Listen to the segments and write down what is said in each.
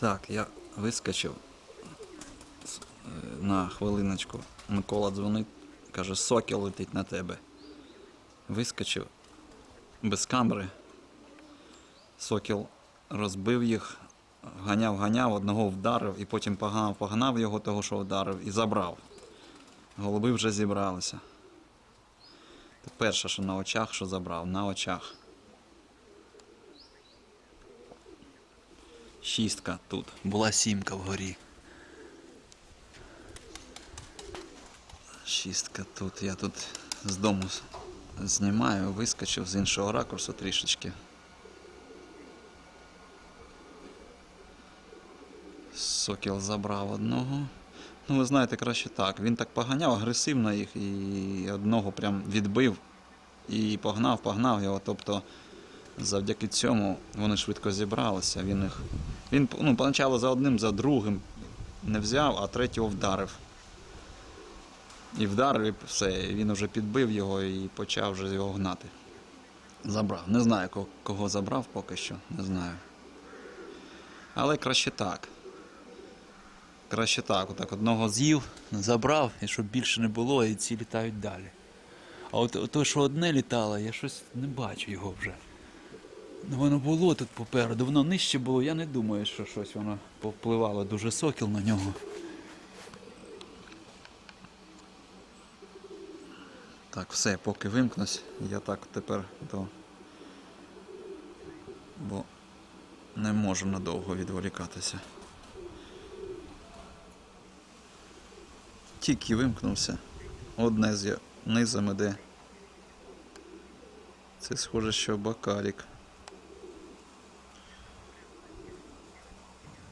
Так, я вискочив е, на хвилиночку. Микола дзвонить, каже, сокіл летить на тебе. Вискочив без камери. Сокіл розбив їх, ганяв, ганяв, одного вдарив і потім погнав, погнав його того, що вдарив, і забрав. Голуби вже зібралися. Це перше, що на очах, що забрав, на очах. Шістка тут. Була сімка вгорі. Шістка тут. Я тут з дому знімаю, вискочив з іншого ракурсу трішечки. Сокіл забрав одного. Ну, ви знаєте, краще так. Він так поганяв агресивно їх і одного прям відбив і погнав, погнав його. Тобто завдяки цьому вони швидко зібралися. Він їх. Він ну, поначалу за одним, за другим не взяв, а третього вдарив. І вдарив, і все, він вже підбив його і почав вже його гнати. Забрав. Не знаю, кого забрав поки що, не знаю. Але краще так. Краще так, отак одного з'їв, забрав, і щоб більше не було, і ці літають далі. А от то, що одне літало, я щось не бачу його вже. Воно було тут попереду, воно нижче було, я не думаю, що щось воно повпливало дуже сокіл на нього. Так, все, поки вимкнусь, я так тепер до. Бо не можу надовго відволікатися. Тільки вимкнувся. Одне з низом іде. Це схоже, що Бакарік.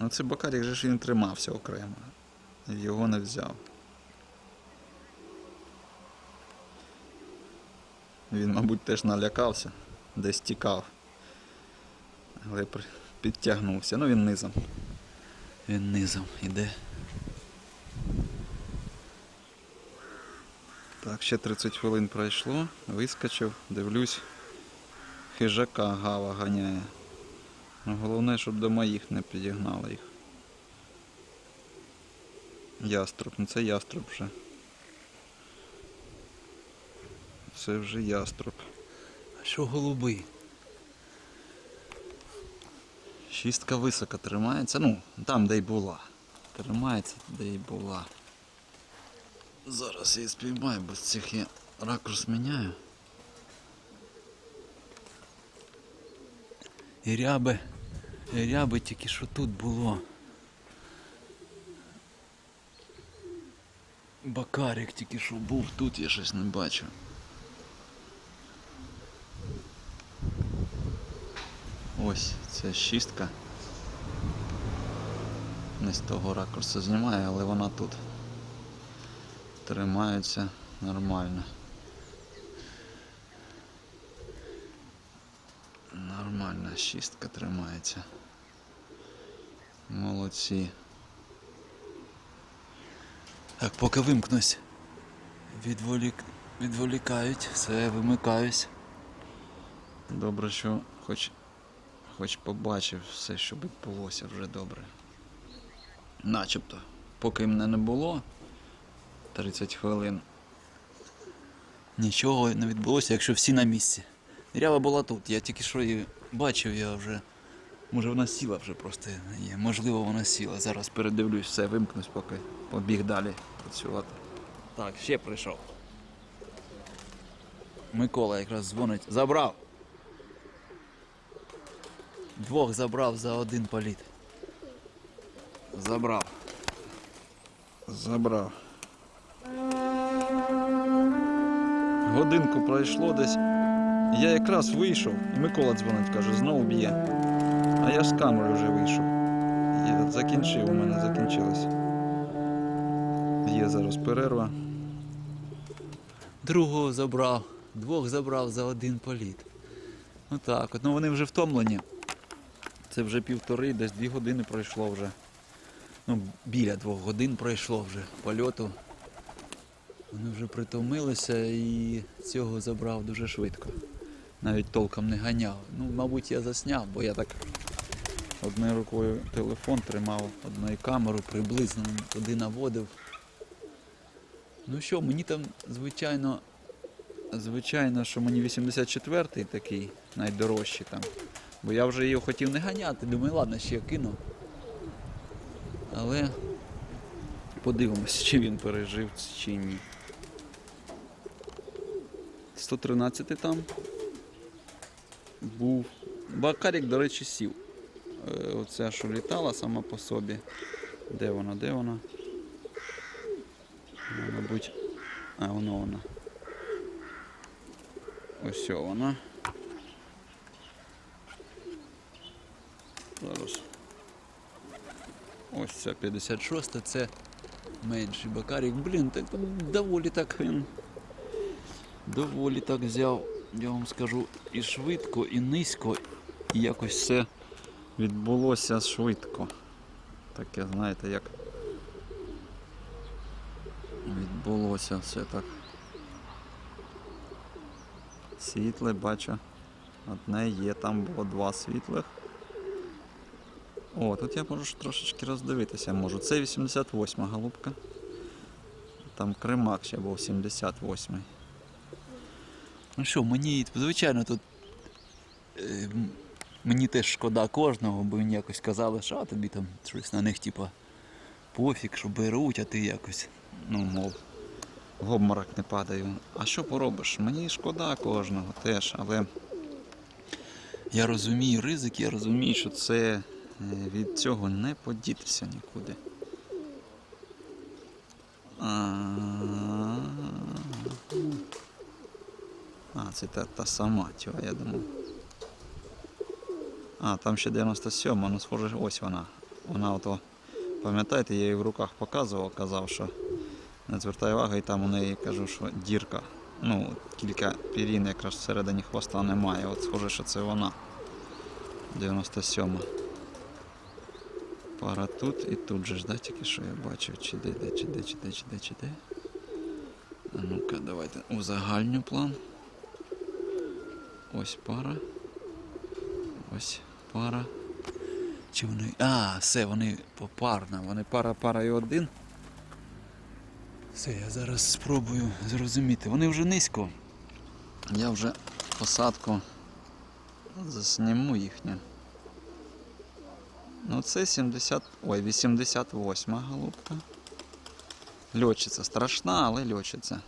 Ну це Бакарік же ж він тримався окремо. Його не взяв. Він, мабуть, теж налякався, десь тікав. Але підтягнувся. Ну він низом. Він низом іде. Так, ще 30 хвилин пройшло, вискочив, дивлюсь, хижака гава ганяє. Ну, Головне, щоб до моїх не підігнали їх. Яструб, ну це яструб вже. Це вже яструб. А що голуби? Шістка високо тримається, ну, там, де й була. Тримається, де й була. Зараз я спіймаю, без цих я ракурс міняю. І ряби, ряби тільки що тут було. Бакарик тільки що був. Тут я щось не бачу. Ось це шістка. Не з того ракурсу знімаю, але вона тут. Тримається нормально. Нормально, шістка тримається. Молодці. Так, поки вимкнусь. Відволік... Відволікають, все, вимикаюсь. Добре, що хоч, хоч побачив все, що відбулося вже добре. Начебто, поки мене не було 30 хвилин. Нічого не відбулося, якщо всі на місці. Рява була тут, я тільки що її бачив, я вже. Може вона сіла вже просто є. Можливо, вона сіла. Зараз Передивлюсь, все, вимкнусь, поки побіг далі працювати. Так, ще прийшов. Микола якраз дзвонить. Забрав. Двох забрав за один політ. Забрав. Забрав. Годинку пройшло десь. Я якраз вийшов, і Микола дзвонить, каже, знову б'є. А я з камери вже вийшов. Я закінчив, у мене закінчилось. Є зараз перерва. Другого забрав. Двох забрав за один політ. Отак от. Ну вони вже втомлені. Це вже півтори, десь дві години пройшло вже. Ну, біля двох годин пройшло вже польоту. Вони вже притомилися і цього забрав дуже швидко. Навіть толком не ганяв. Ну, мабуть, я засняв, бо я так Одною рукою телефон тримав, одною камерою приблизно туди наводив. Ну що, мені там, звичайно, Звичайно, що мені 84-й такий найдорожчий там. Бо я вже його хотів не ганяти, думаю, ладно, ще я кину. Але подивимось, чи він пережив чи ні. 113 там був. Бакарік, до речі, сів. Е, Оця, що літала сама по собі. Де вона, де вона? Ну, Мабуть. А, воно вона. Ось вона. Зараз. Ось ця 50. 56 це менший бакарік. Блін, так доволі так він. Доволі так взяв, я вам скажу, і швидко, і низько, і якось все відбулося швидко. Таке, знаєте, як відбулося все так. Світле бачу. Одне є, там було два світлих. О, тут я можу трошечки роздивитися можу. Це 88 голубка. Там кремак ще був 78. Ну що, мені, звичайно, тут е, мені теж шкода кожного, бо він якось казали, що тобі там щось на них, типа, пофіг, що беруть, а ти якось. ну, мов, в обморок не падаю. А що поробиш? Мені шкода кожного теж, але Я розумію ризик, я розумію. що це е, від цього не подітися нікуди. А, це та, та сама тьо, я думав. А, там ще 97, ну схоже, ось вона. Вона ото, пам'ятаєте, я її в руках показував, казав, що не звертай уваги, і там у неї кажу, що дірка. Ну, кілька пірін якраз всередині хвоста немає. От схоже, що це вона. 97. Пара тут і тут же ж, да, тільки що я бачив, чи де, де, чи де, чи де, чи де, чи де. А ну-ка, давайте узагальню план. Ось пара. Ось пара. Чи вони. А, все, вони попарно. Вони пара, пара і один. Все, я зараз спробую зрозуміти. Вони вже низько. Я вже посадку засніму їхню. Ну це 70. Ой, 88 голубка. Льотчиця страшна, але льотчиця.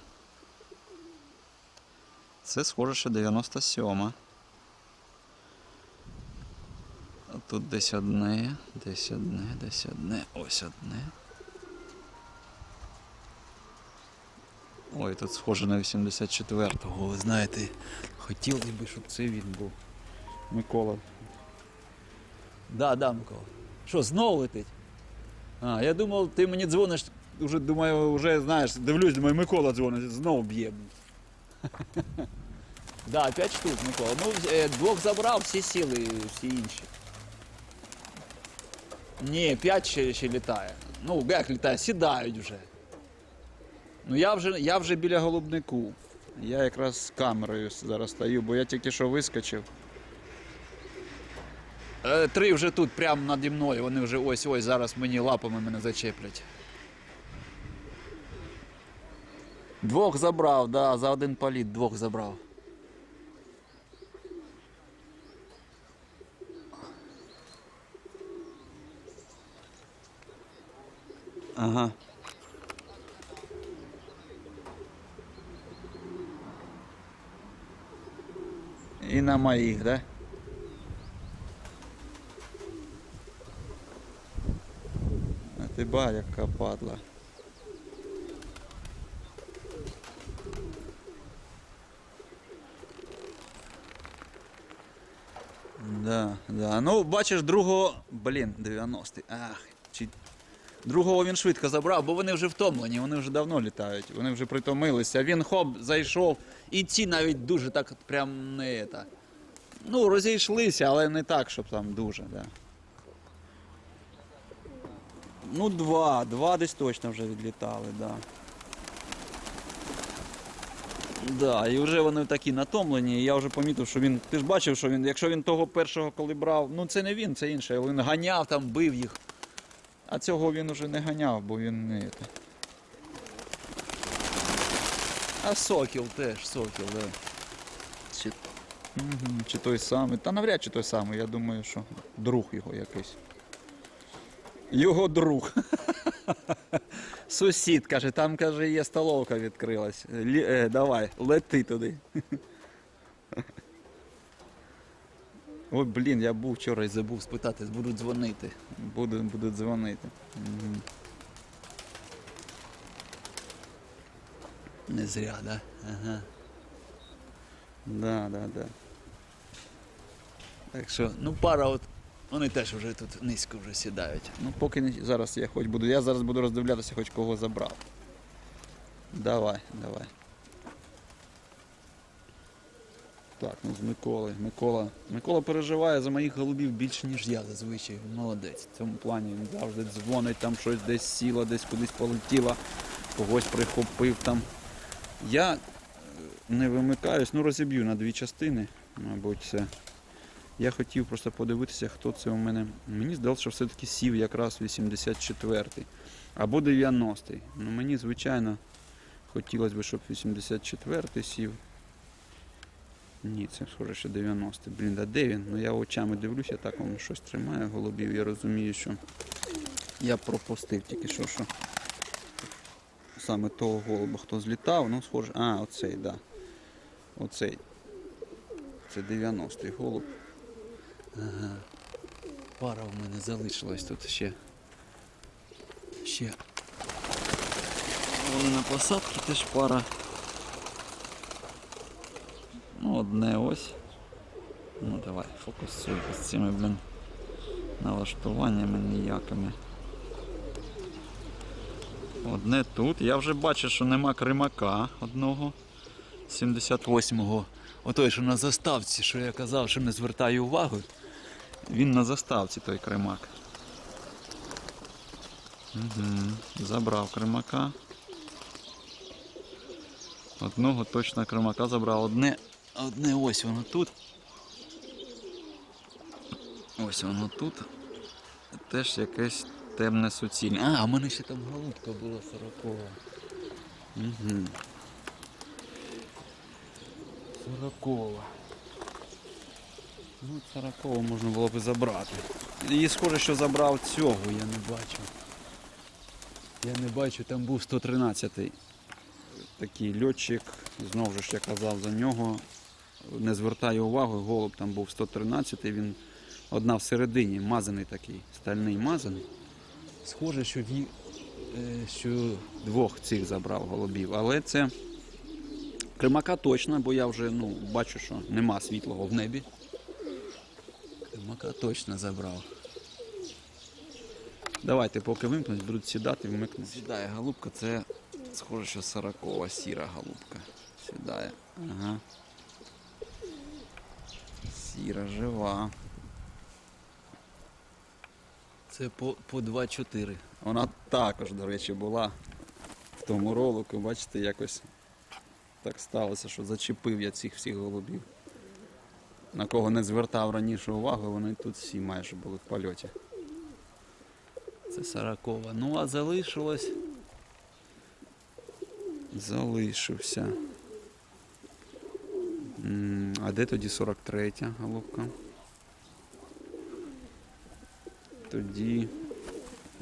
Це схоже, що 97. А Тут десь одне, десь одне, десь одне, ось одне. Ой, тут схоже на 84-го. Ви знаєте, хотілося б, щоб це він був. Микола. Да, да, Микола. Що, знову летить? А, я думав, ти мені дзвониш, уже думаю, вже знаєш, дивлюсь, думаю, Микола дзвонить, знову б'є. Да, п'ять штук, Микола. Ну, е, двох забрав, всі сіли, всі інші. Ні, п'ять ще, ще літає. Ну, як літає, сідають вже. Ну я вже, я вже біля голубнику. Я якраз з камерою зараз стою, бо я тільки що вискочив. Е, Три вже тут, прямо наді мною. Вони вже ось ось зараз мені лапами мене зачеплять. Двох забрав, да, за один політ двох забрав. Ага. І на моїх, да? А ти ба, яка падла. Да, да. Ну, бачиш, другого. Блін, 90-й. Ах, чи Другого він швидко забрав, бо вони вже втомлені, вони вже давно літають, вони вже притомилися. Він хоп, зайшов, і ці навіть дуже так прям не так. Ну, розійшлися, але не так, щоб там дуже, да. Ну, два, два десь точно вже відлітали, да. Да, і вже вони такі натомлені. Я вже помітив, що він. Ти ж бачив, що він, якщо він того першого, коли брав, ну це не він, це інший. Він ганяв там, бив їх. А цього він уже не ганяв, бо він не. А сокіл теж, сокіл, да. Чи, угу, чи той самий. Та навряд чи той самий, я думаю, що друг його якийсь. Його друг. Сусід каже, там каже, є столовка відкрилась. Лі, е, давай, лети туди. Ой, блін, я був вчора і забув спитати, будуть дзвонити. Буду, будуть дзвонити. Мгм. Не зря, да? Ага. Да, да, да. Так що, ну пара от. Вони теж вже тут низько вже сідають. Ну поки не зараз я хоч буду. Я зараз буду роздивлятися, хоч кого забрав. Давай, давай. Так, ну з Миколи. Микола. Микола переживає за моїх голубів більше, ніж я зазвичай. Молодець. В цьому плані він завжди дзвонить, там щось десь сіло, десь кудись полетіло, когось прихопив там. Я е, не вимикаюсь, ну розіб'ю на дві частини, мабуть, це. Я хотів просто подивитися, хто це у мене. Мені здалося, що все-таки сів якраз 84-й або 90-й. Ну мені, звичайно, хотілося б, щоб 84-й сів. Ні, це схоже, що 90-й. Блін, а де він? Ну я очами дивлюся, так воно щось тримає голубів. Я розумію, що я пропустив тільки що, що саме того голуба, хто злітав, ну схоже. А, оцей, так. Да. Оцей. Це 90-й голуб. Ага. Пара в мене залишилась тут ще. Ще. Вони на посадці теж пара. Ну, одне ось. Ну давай, фокусуй з цими, блін, налаштуваннями ніякими. Одне тут. Я вже бачу, що нема кримака одного. 78-го. Отой, що на заставці, що я казав, що не звертаю увагу. Він на заставці той кримак. Угу. Забрав кримака. Одного точно кримака забрав. Одне, одне ось воно тут. Ось воно тут. Теж якесь темне суцільне. А, в мене ще там голубка була сорокова. Угу. Сорокова. Ну, сорокову можна було б забрати. І схоже, що забрав цього, я не бачу. Я не бачу, там був 113-й такий льотчик. Знову ж я казав за нього. Не звертаю уваги, голуб там був 113-й, він одна всередині, мазаний такий, стальний мазаний. Схоже, що, ві... е, що двох цих забрав голубів, але це Кримака точно, бо я вже ну, бачу, що нема світлого в небі. Кримака точно забрав. Давайте, поки вимкнуть, будуть сідати, вмикнуть. Сідає голубка, це схоже, що сорокова сіра голубка. Сідає. Ага. Сіра жива. Це по, по 2-4. Вона також, до речі, була в тому ролику, бачите, якось так сталося, що зачепив я цих всіх голубів. На кого не звертав раніше увагу, вони тут всі майже були в польоті. Це сорокова. Ну а залишилось. Залишився. А де тоді 43-я голубка? Тоді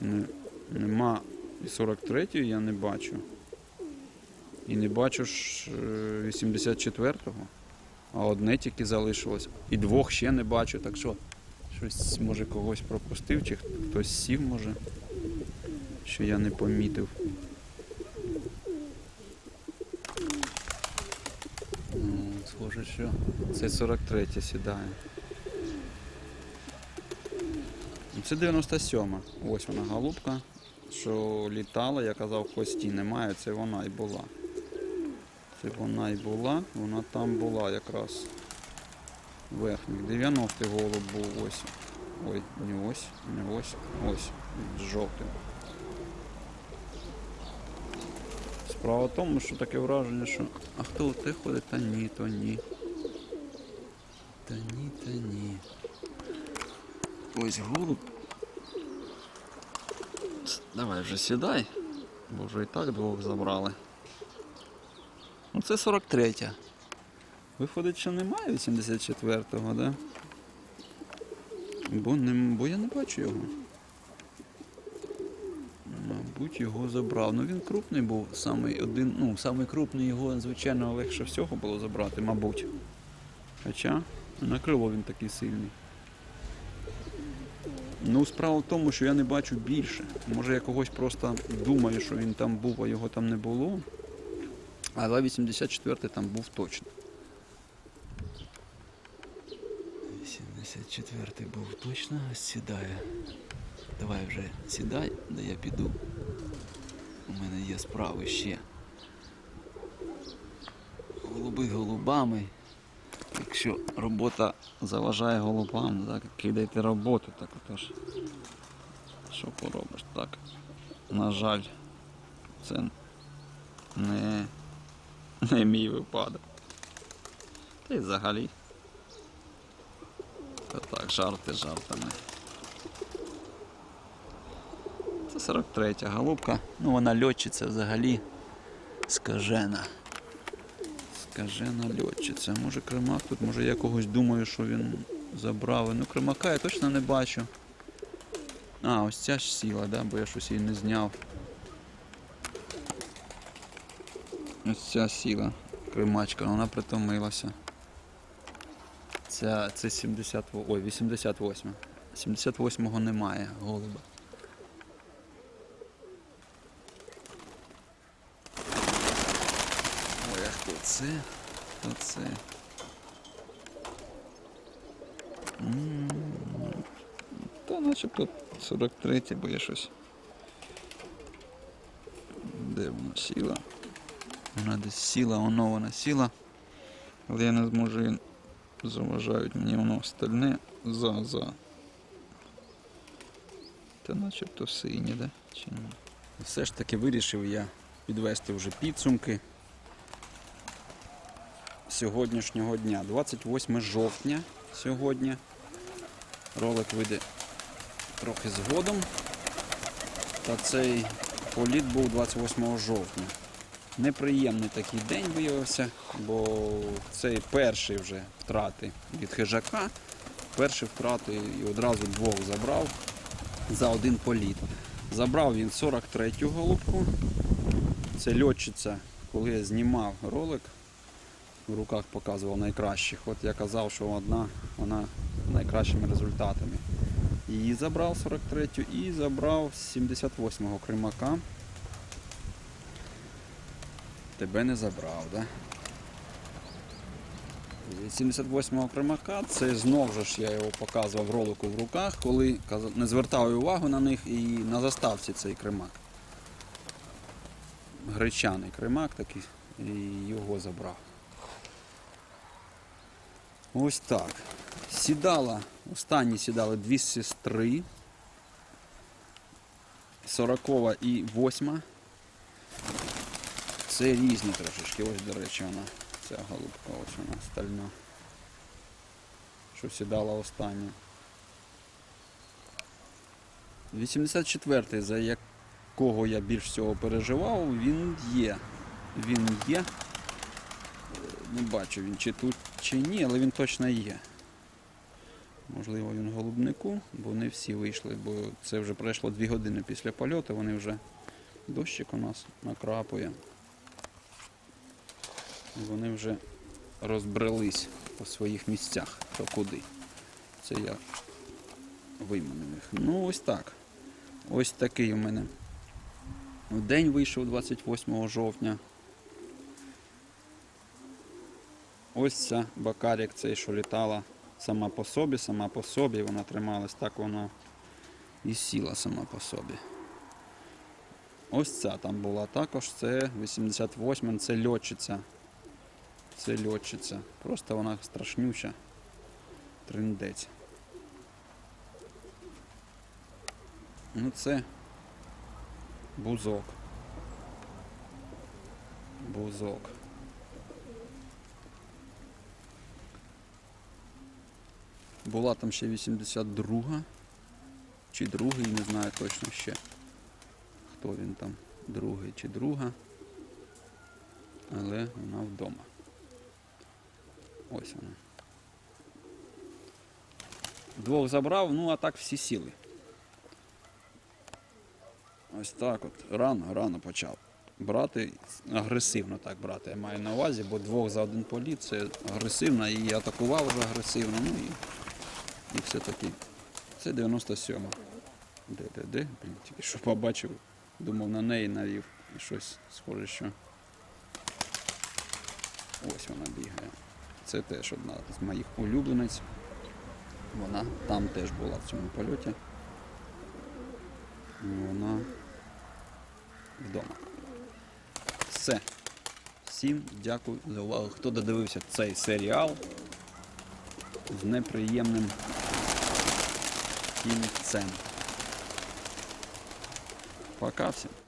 не, нема і 43-ї я не бачу. І не бачу ж е, 84-го, а одне тільки залишилось. І двох ще не бачу, так що щось може когось пропустив, чи хтось сів може, що я не помітив. Ну, схоже, що це 43 сідає. Ну, Це 97. Ось вона голубка, що літала, я казав, в хвості немає, це вона і була. Це вона і була, вона там була якраз. Верхніх. 90-й голуб був ось. Ой, не ось, не ось, ось. З жовтим. Справа в тому, що таке враження, що. А хто те ходить? Та ні, то ні. Та ні, та ні. Ось голуб. Давай вже сідай, бо вже і так двох забрали. Ну це 43-я. Виходить, що немає 84-го, да? Бо, не, бо я не бачу його. Мабуть, його забрав. Ну він крупний був, самий один, ну, самий крупний його, звичайно, легше всього було забрати, мабуть. Хоча на крило він такий сильний. Ну, справа в тому, що я не бачу більше. Може я когось просто думаю, що він там був, а його там не було. Але 84-й там був точно. 84-й був точно, сідає. Давай вже сідай, де я піду. У мене є справи ще. Голуби голубами. Якщо робота заважає голубам, так, кидайте роботу, так отож. Що поробиш? Так. На жаль, це не, не мій випадок. Та й взагалі. Та так, жарти жартами. Це 43-я голубка. Ну вона льотчиця взагалі скажена. Скажена льотчиця. Може кримак тут, може я когось думаю, що він забрав. Ну кримака я точно не бачу. А, ось ця ж сіла, да? бо я щось її не зняв. Ось ця сіла, кримачка, вона притомилася. Ця, це 70, ой, 88. 78-го немає голуба. Ой, це? Хто це? М, Та начебто 43, бо я щось. Де вона сіла? Вона десь сіла, воно вона сіла. Але я не зможу її заважають мені воно стальне за за. Та начебто синє, да? Чи ні? Все ж таки вирішив я підвести вже підсумки сьогоднішнього дня. 28 жовтня сьогодні. Ролик вийде трохи згодом. Та цей політ був 28 жовтня. Неприємний такий день виявився, бо цей перший вже втрати від хижака. Перші втрати і одразу двох забрав за один політ. Забрав він 43-ю голубку. Це льотчиця, коли я знімав ролик, в руках показував найкращих. От я казав, що одна вона найкращими результатами. Її забрав 43-ю і забрав 78-го кримака. Тебе не забрав, да? 78-го кримака, це знову ж я його показував в ролику в руках, коли не звертав увагу на них і на заставці цей кримак. Гречаний кримак такий, і його забрав. Ось так. Сідала, останні сідали дві сестри. 40 і 8. Це різні трошечки. Ось, до речі, вона, ця голубка, ось вона стальна. Що сідала остання. 84-й, за якого я більш всього переживав, він є. Він є. Не бачу він чи тут, чи ні, але він точно є. Можливо, він в голубнику, бо не всі вийшли, бо це вже пройшло 2 години після польоту, вони вже дощик у нас накрапує. Вони вже розбрелись по своїх місцях, хто куди. Це я виманив їх. Ну ось так. Ось такий у мене. День вийшов 28 жовтня. Ось ця бакарік цей, що літала сама по собі, сама по собі, вона трималась, так вона і сіла сама по собі. Ось ця там була також, це 88 це льотчиця. Це льотчиця. Просто вона страшнюча. Триндець. Ну це бузок. Бузок. Була там ще 82 чи другий, не знаю точно ще. Хто він там, другий чи друга. Але вона вдома. Ось вона. Двох забрав, ну а так всі сіли. Ось так от. Рано, рано почав. Брати агресивно так брати. Я маю на увазі, бо двох за один політ це агресивно і атакував вже агресивно. Ну і, і все таки. Це 97. Де, де, де? Блін, тільки що побачив, думав на неї навів. І щось схоже, що. Ось вона бігає. Це теж одна з моїх улюбленець. Вона там теж була в цьому польоті. Вона вдома. Все. Всім дякую за увагу. Хто додивився цей серіал з неприємним кінцем. Пока всім.